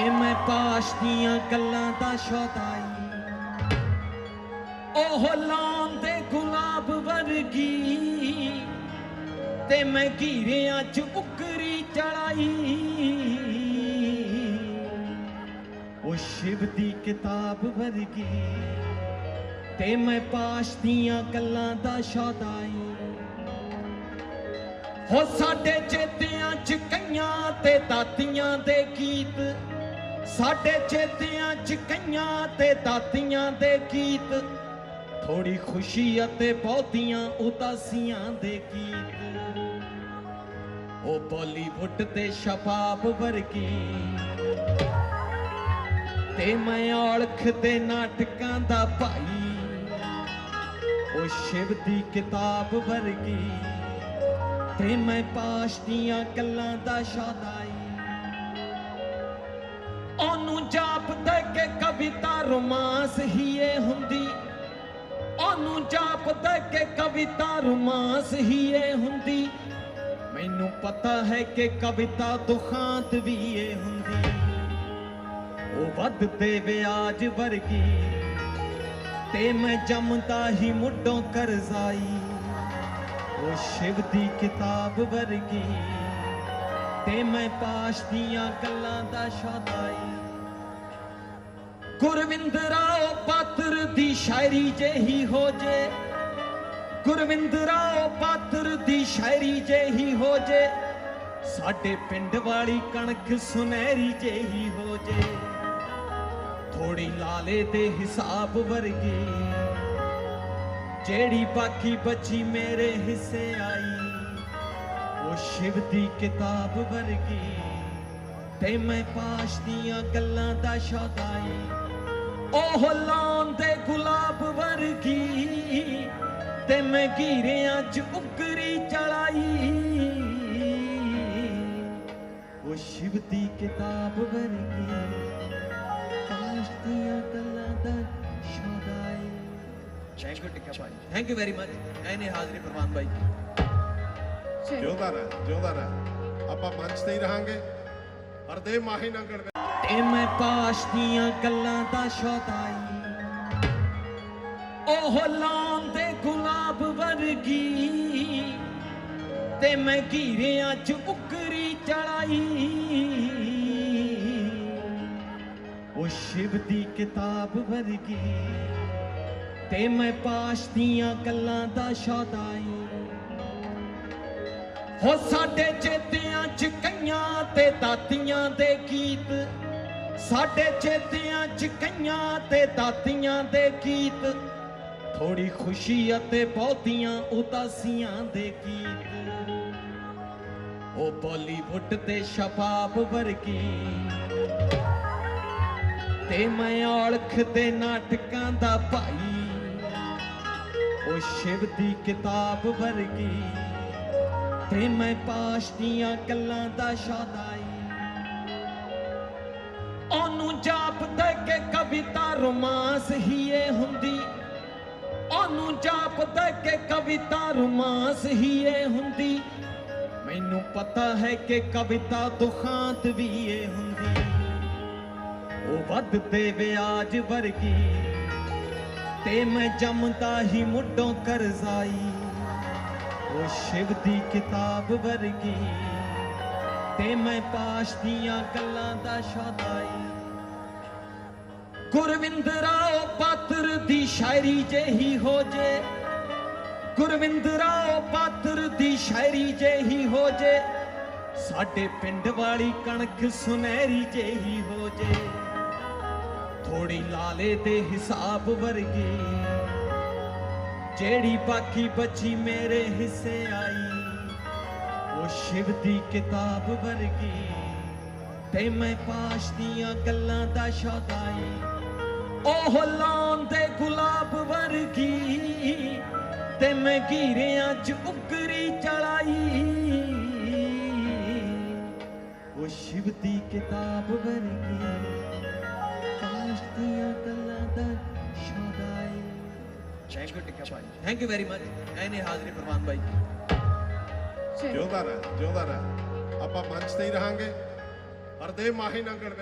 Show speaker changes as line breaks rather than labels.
ਇਹ ਮੈਂ ਪਾਸ਼ ਦੀਆਂ ਗੱਲਾਂ ਦਾ ਸ਼ੌਦਾਈ ਉਹ ਲਾਉਂਦੇ ਗੁਲਾਬ ਵਰਗੀ ਤੇ ਮੈਂ ਘੀਰਿਆਂ ਚ ਉਕਰੀ ਚੜਾਈ। ਉਹ ਸ਼ਿਵ ਦੀ ਕਿਤਾਬ ਵਰਗੀ ਤੇ ਮੈਂ ਪਾਸ਼ ਦੀਆਂ ਗੱਲਾਂ ਦਾ ਸ਼ੌਦਾਈ ਹੋ ਸਾਡੇ ਚੇਤਿਆਂ ਚ ਕਈਆਂ ਤੇ ਦਾਤੀਆਂ ਦੇ ਗੀਤ ਸਾਡੇ ਚੇਤਿਆਂ ਚ ਕਈਆਂ ਤੇ ਦਾਤੀਆਂ ਦੇ ਗੀਤ। ਥੋੜੀ ਖੁਸ਼ੀ ਅਤੇ ਬਹੁਤੀਆਂ ਉਦਾਸੀਆਂ ਦੇ ਗੀਤ। ਉਹ ਬਾਲੀਵੁੱਡ ਤੇ ਸ਼ਬਾਬ ਵਰਗੀ। ਤੇ ਮੈਂ ਔਲਖ ਤੇ ਨਾਟਕਾਂ ਦਾ ਭਾਈ। ਉਹ ਸ਼ਿਵ ਦੀ ਕਿਤਾਬ ਵਰਗੀ। ਤੇ ਮੈਂ ਪਾਸ਼ ਦੀਆਂ ਗੱਲਾਂ ਦਾ ਸ਼ਾਦਾਈ। ਉਹਨੂੰ ਜਾਪਦਾ ਕਿ ਕਵਿਤਾ ਰੋਮਾਂਸ ਹੀ ਏ ਹੁੰਦੀ। ਉਹਨੂੰ ਜਾਪਦਾ ਕਿ ਕਵਿਤਾ ਰੋਮਾਂਸ ਹੀ ਏ ਹੁੰਦੀ। ਮੈਨੂੰ ਪਤਾ ਹੈ ਕਿ ਕਵਿਤਾ ਦੁਖਾਂਤ ਵੀ ਏ ਹੁੰਦੀ। ਉਹ ਵੱਧਦੇ ਵਿਆਜ ਵਰਗੀ। ਤੇ ਮੈਂ ਜੰਮਦਾ ਹੀ ਮੁੱਢੋਂ ਕਰਜ਼ਾਈ। ਉਹ ਸ਼ਿਵ ਦੀ ਕਿਤਾਬ ਵਰਗੀ। ਤੇ ਮੈਂ ਪਾਸ਼ ਦੀਆਂ ਗੱਲਾਂ ਦਾ ਸ਼ਾਦਾਈ। ਗੁਰਵਿੰਦਰਾਓ ਪਾਤਰ ਦੀ ਸ਼ਾਇਰੀ ਜਿਹੀ ਹੋ ਜੇ। ਗੁਰਵਿੰਦ ਪਾਤਰ ਦੀ ਸ਼ਾਇਰੀ ਜਿਹੀ ਹੋ ਜੇ। ਸਾਡੇ ਪਿੰਡ ਵਾਲੀ ਕਣਕ ਸੁਨਹਿਰੀ ਜਿਹੀ ਹੋ ਜੇ। ਥੋੜੀ ਲਾਲੇ ਦੇ ਹਿਸਾਬ ਵਰਗੀ। ਜਿਹੜੀ ਬਾਕੀ ਬਚੀ ਮੇਰੇ ਹਿੱਸੇ ਆਈ, ਉਹ ਸ਼ਿਵ ਦੀ ਕਿਤਾਬ ਵਰਗੀ। ਤੇ ਮੈਂ ਪਾਸ਼ ਦੀਆਂ ਗੱਲਾਂ ਦਾ ਸ਼ੌਦਾਈ ਉਹ ਲਾਉਂਦੇ ਗੁਲਾਬ ਵਰਗੀ ਤੇ ਮੈਂ ਘੀਰਿਆਂ ਚ ਉਕਰੀ ਚੜਾਈ। ਉਹ ਸ਼ਿਵ ਦੀ ਕਿਤਾਬ ਵਰਗੀ ਪਾਸ਼ ਦੀਆਂ ਗੱਲਾਂ ਦਾ ਸ਼ੌਦਾਈ
thank you tikka Bhai
thank you very much ਐਨੇ ਹਾਜ਼ਰੀ ਪ੍ਰਵਾਨ ਬਾਈ
ਜਿਉਂਦਾ ਰਹਿ ਜਿਉਂਦਾ ਰਹਿ। ਆਪਾਂ ਮੰਚ ਤੇ ਹੀ ਰਹਾਂਗੇ। ਹਰਦੇ ਮਾਹੀ ਨੰਗੜ
ਤੇ ਮੈਂ ਪਾਸ਼ ਦੀਆਂ ਗੱਲਾਂ ਦਾ ਸ਼ੌਦਾਈ ਉਹ ਲਾਉਂਦੇ ਗੁਲਾਬ ਵਰਗੀ ਤੇ ਮੈਂ ਘੀਰਿਆਂ ਚ ਉਕਰੀ ਚੜਾਈ। ਉਹ ਸ਼ਿਵ ਦੀ ਕਿਤਾਬ ਵਰਗੀ ਤੇ ਮੈਂ ਪਾਸ਼ ਦੀਆਂ ਗੱਲਾਂ ਦਾ ਸ਼ੌਦਾਈ ਹੋ ਸਾਡੇ ਚੇਤਿਆਂ ਚ ਕਈਆਂ ਤੇ ਦਾਤੀਆਂ ਦੇ ਗੀਤ ਸਾਡੇ ਚੇਤਿਆਂ ਚ ਕਈਆਂ ਤੇ ਦਾਤੀਆਂ ਦੇ ਗੀਤ। ਥੋੜੀ ਖੁਸ਼ੀ ਅਤੇ ਬਹੁਤੀਆਂ ਉਦਾਸੀਆਂ ਦੇ ਗੀਤ। ਉਹ ਬਾਲੀਵੁੱਡ ਤੇ ਸ਼ਬਾਬ ਵਰਗੀ। ਤੇ ਮੈਂ ਔਲਖ ਤੇ ਨਾਟਕਾਂ ਦਾ ਭਾਈ। ਉਹ ਸ਼ਿਵ ਦੀ ਕਿਤਾਬ ਵਰਗੀ। ਤੇ ਮੈਂ ਪਾਸ਼ ਦੀਆਂ ਗੱਲਾਂ ਦਾ ਸ਼ਾਦਾਈ। ਉਹਨੂੰ ਜਾਪਦਾ ਕਿ ਕਵਿਤਾ ਰੋਮਾਂਸ ਹੀ ਏ ਹੁੰਦੀ। ਉਹਨੂੰ ਜਾਪਦਾ ਕਿ ਕਵਿਤਾ ਰੋਮਾਂਸ ਹੀ ਏ ਹੁੰਦੀ। ਮੈਨੂੰ ਪਤਾ ਹੈ ਕਿ ਕਵਿਤਾ ਦੁਖਾਂਤ ਵੀ ਏ ਹੁੰਦੀ। ਉਹ ਵੱਧਦੇ ਵਿਆਜ ਵਰਗੀ। ਤੇ ਮੈਂ ਜੰਮਦਾ ਹੀ ਮੁੱਢੋਂ ਕਰਜ਼ਾਈ। ਉਹ ਸ਼ਿਵ ਦੀ ਕਿਤਾਬ ਵਰਗੀ। ਤੇ ਮੈਂ ਪਾਸ਼ ਦੀਆਂ ਗੱਲਾਂ ਦਾ ਸ਼ੌਦਾਈ। ਗੁਰਵਿੰਦਰਾਓ ਪਾਤਰ ਦੀ ਸ਼ਾਇਰੀ ਜਿਹੀ ਹੋ ਜੇ। ਗੁਰਵਿੰਦ ਪਾਤਰ ਦੀ ਸ਼ਾਇਰੀ ਜਿਹੀ ਹੋ ਜੇ। ਸਾਡੇ ਪਿੰਡ ਵਾਲੀ ਕਣਕ ਸੁਨਹਿਰੀ ਜਿਹੀ ਹੋ ਜੇ। ਥੋੜੀ ਲਾਲੇ ਦੇ ਹਿਸਾਬ ਵਰਗੀ, ਜਿਹੜੀ ਬਾਕੀ ਬਚੀ ਮੇਰੇ ਹਿੱਸੇ ਆਈ, ਉਹ ਸ਼ਿਵ ਦੀ ਕਿਤਾਬ ਵਰਗੀ। ਤੇ ਮੈਂ ਪਾਸ਼ ਦੀਆਂ ਗੱਲਾਂ ਦਾ ਸ਼ੌਦਾਈ ਉਹ ਲਾਉਂਦੇ ਗੁਲਾਬ ਵਰਗੀ ਤੇ ਮੈਂ ਘੀਰਿਆਂ ਚ ਉਕਰੀ ਚੜਾਈ। ਉਹ ਸ਼ਿਵ ਦੀ ਕਿਤਾਬ ਵਰਗੀ ਪਾਸ਼ ਦੀਆਂ ਗੱਲਾਂ ਦਾ ਸ਼ੌਦਾਈ
thank you tikka Bhai
thank you very much ਐਨੇ ਹਾਜ਼ਰੀ ਪ੍ਰਵਾਨ ਬਾਈ
ਜਿਉਂਦਾ ਰਹਿ ਜਿਉਂਦਾ ਰਹਿ। ਆਪਾਂ ਮੰਚ ਤੇ ਹੀ ਰਹਾਂਗੇ। ਹਰਦੇ ਮਾਹੀ ਨੰਗੜ